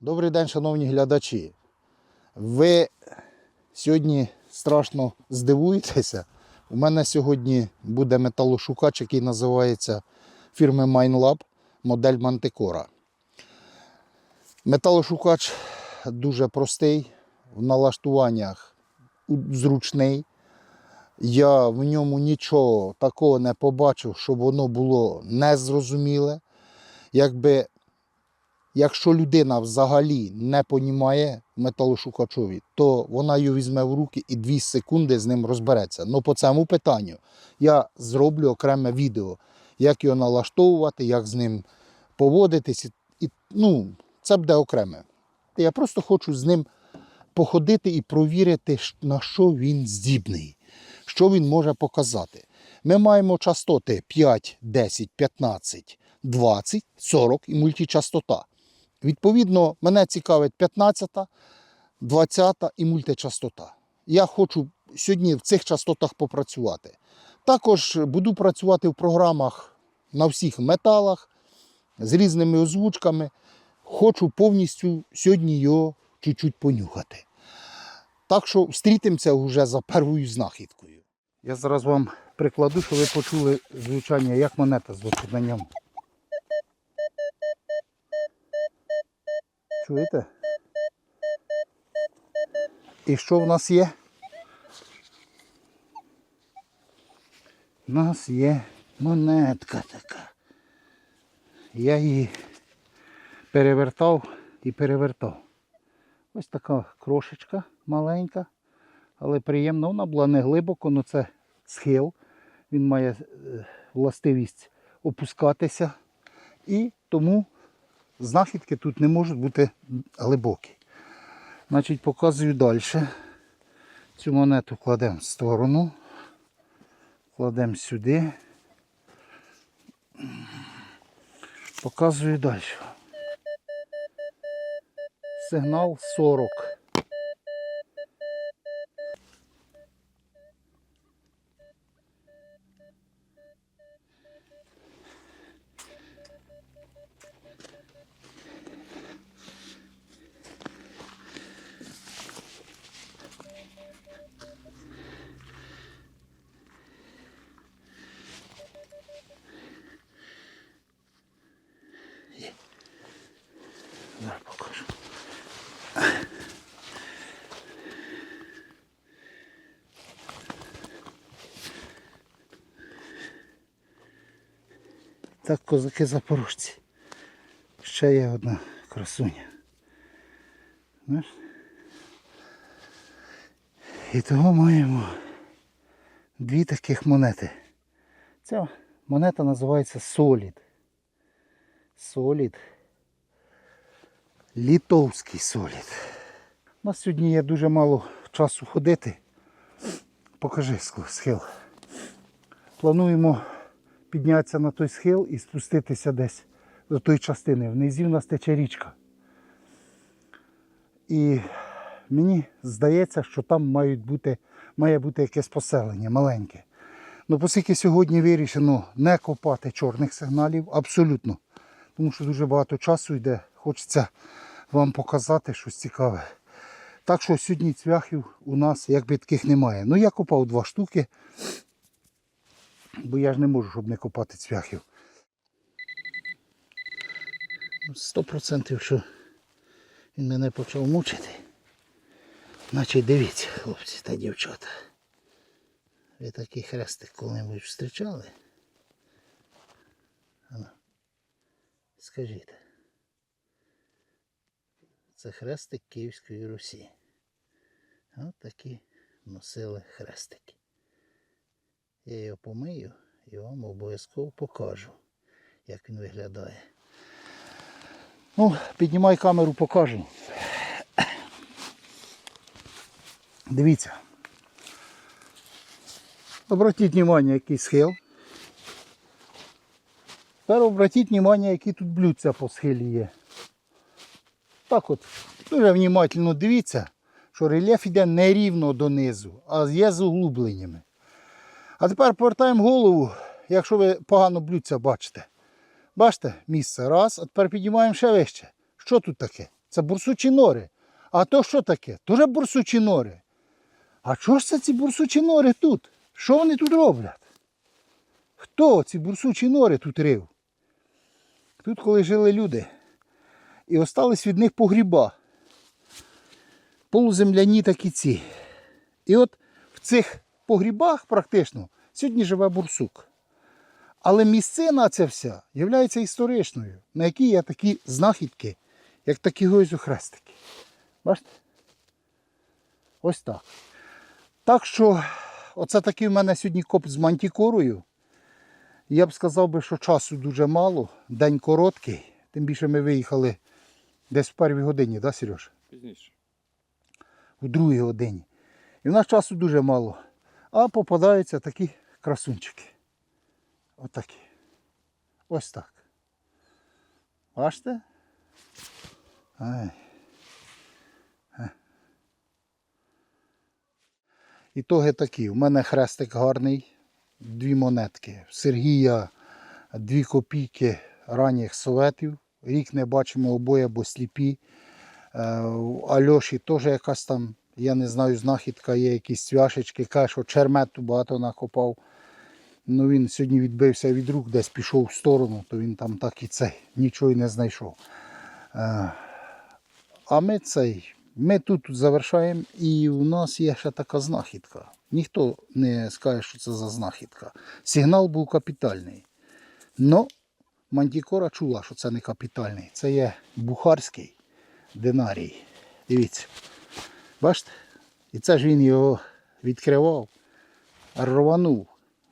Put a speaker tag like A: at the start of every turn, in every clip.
A: Добрий день, шановні глядачі. Ви сьогодні страшно здивуєтеся. У мене сьогодні буде металошукач, який називається фірми MineLab, модель Manticora. Металошукач дуже простий, в налаштуваннях зручний. Я в ньому нічого такого не побачив, щоб воно було незрозуміле. Якби Якщо людина взагалі не понімає металошукачові, то вона його візьме в руки і 2 секунди з ним розбереться. Ну по цьому питанню я зроблю окреме відео, як його налаштовувати, як з ним поводитись. І, і, ну, це буде окреме. Я просто хочу з ним походити і провірити, на що він здібний, що він може показати. Ми маємо частоти 5, 10, 15, 20, 40 і мультичастота. Відповідно, мене цікавить 15, 20 і мультичастота. Я хочу сьогодні в цих частотах попрацювати. Також буду працювати в програмах на всіх металах з різними озвучками. Хочу повністю сьогодні його чуть-чуть понюхати. Так що встрітимося вже за первою знахідкою. Я зараз вам прикладу, щоб ви почули звучання, як монета звучить на Чуєте? І що в нас є? У нас є монетка така. Я її перевертав і перевертав. Ось така крошечка маленька, але приємна. Вона була не глибоко, але це схил. Він має е, властивість опускатися. І тому знахідки тут не можуть бути глибокі. Значить, показую далі. Цю монету кладемо в сторону. Кладемо сюди. Показую далі. Сигнал 40. Так, козаки запорожці. Ще є одна красуня. І того маємо дві таких монети. Ця монета називається Solid. Solid. Літовський солід. У нас сьогодні є дуже мало часу ходити. Покажи схил. Плануємо піднятися на той схил і спуститися десь до тої частини. Внизі в нас тече річка. І мені здається, що там мають бути, має бути якесь поселення маленьке. Ну, оскільки сьогодні вирішено не копати чорних сигналів, абсолютно. Тому що дуже багато часу йде, хочеться вам показати щось цікаве. Так що сьогодні цвяхів у нас якби таких немає. Ну я копав два штуки, бо я ж не можу, щоб не копати цвяхів. Ну, Сто процентів, що він мене почав мучити. Значить, дивіться, хлопці та дівчата. Ви такий хрестик коли-небудь зустрічали? Скажіть. Це хрестик Київської Русі. От такі носили хрестики. Я його помию і вам обов'язково покажу, як він виглядає. Ну, піднімай камеру, покажу. Дивіться. Обратіть увагу, який схил. Тепер обратіть увагу, які тут блюдця по схилі є. Так от, дуже внимательно дивіться, що рельєф йде не рівно донизу, а є з углубленнями. А тепер повертаємо голову, якщо ви погано блюдця бачите. Бачите, місце раз, а тепер піднімаємо ще вище. Що тут таке? Це бурсучі нори. А то що таке? Тоже бурсучі нори. А чого ж це ці бурсучі нори тут? Що вони тут роблять? Хто ці бурсучі нори тут рив? Тут коли жили люди. І остались від них погріба. Полуземляні такі ці. І от в цих погрібах практично сьогодні живе бурсук. Але місцина ця вся є історичною, на якій є такі знахідки, як такі гойзохрестики. Бачите? Ось так. Так що, оце такий в мене сьогодні коп з мантікорою. Я б сказав би, що часу дуже мало, день короткий. Тим більше ми виїхали десь в першій годині, да, Сереж?
B: Пізніше.
A: У другій годині. І в нас часу дуже мало. А попадаються такі красунчики. Отакі. Ось так. Бачите? Ай. Е. Ітоги такі. У мене хрестик гарний, дві монетки. Сергія дві копійки ранніх советів. Рік не бачимо обоє, бо сліпі. Е, Альоші теж якась там, я не знаю, знахідка є, якісь цвяшечки. Каже, що чермету багато накопав. Ну він сьогодні відбився від рук, десь пішов в сторону, то він там так і цей нічого й не знайшов. Е, А ми цей, ми тут завершаємо, і у нас є ще така знахідка. Ніхто не скаже, що це за знахідка. Сигнал був капітальний. Но Мантікора чула, що це не капітальний. Це є бухарський динарій. Дивіться. Бачите? І це ж він його відкривав, рванув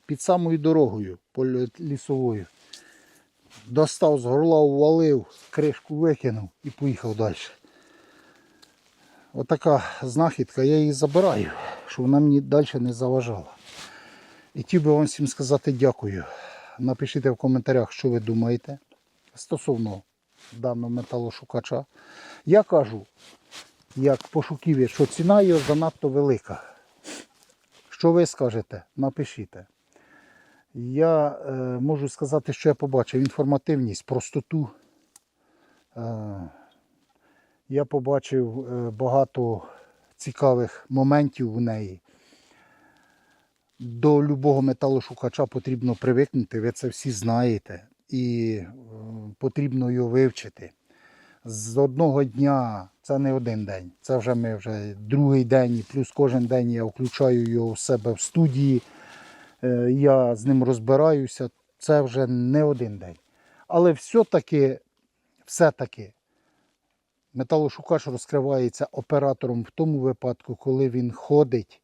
A: під самою дорогою лісовою. Достав з горла, увалив, кришку викинув і поїхав далі. Отака знахідка, я її забираю, щоб вона мені далі не заважала. І хотів би вам всім сказати дякую. Напишіть в коментарях, що ви думаєте стосовно даного металошукача. Я кажу, як пошуківець, що ціна його занадто велика. Що ви скажете? Напишіть. Я е, можу сказати, що я побачив інформативність, простоту. Е, я побачив е, багато цікавих моментів в неї. До любого металошукача потрібно привикнути, ви це всі знаєте. І е, потрібно його вивчити. З одного дня, це не один день, це вже ми вже другий день, і плюс кожен день я включаю його у себе в студії. Е, Я з ним розбираюся. Це вже не один день. Але все-таки, все-таки металошукач розкривається оператором в тому випадку, коли він ходить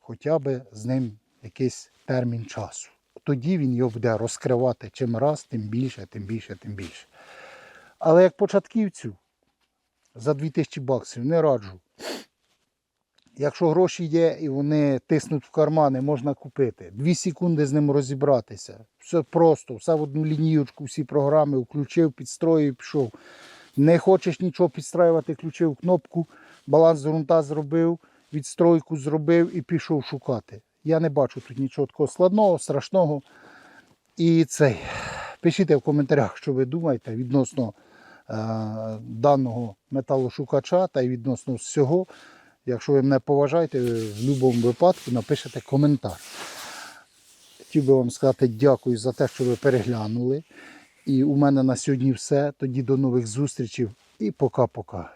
A: хоча б з ним якийсь термін часу. Тоді він його буде розкривати чим раз, тим більше, тим більше, тим більше. Але як початківцю за 2000 баксів не раджу. Якщо гроші є і вони тиснуть в кармани, можна купити. Дві секунди з ним розібратися. Все просто, все в одну лінієчку, всі програми включив, підстроїв, пішов. Не хочеш нічого підстраювати, включив кнопку, баланс ґрунта зробив, відстройку зробив і пішов шукати. Я не бачу тут нічого такого складного, страшного. І цей. Пишіть в коментарях, що ви думаєте відносно даного металошукача та й відносно всього. Якщо ви мене поважаєте, в будь-якому випадку напишете коментар. Хотів би вам сказати дякую за те, що ви переглянули. І у мене на сьогодні все. Тоді до нових зустрічей і пока-пока.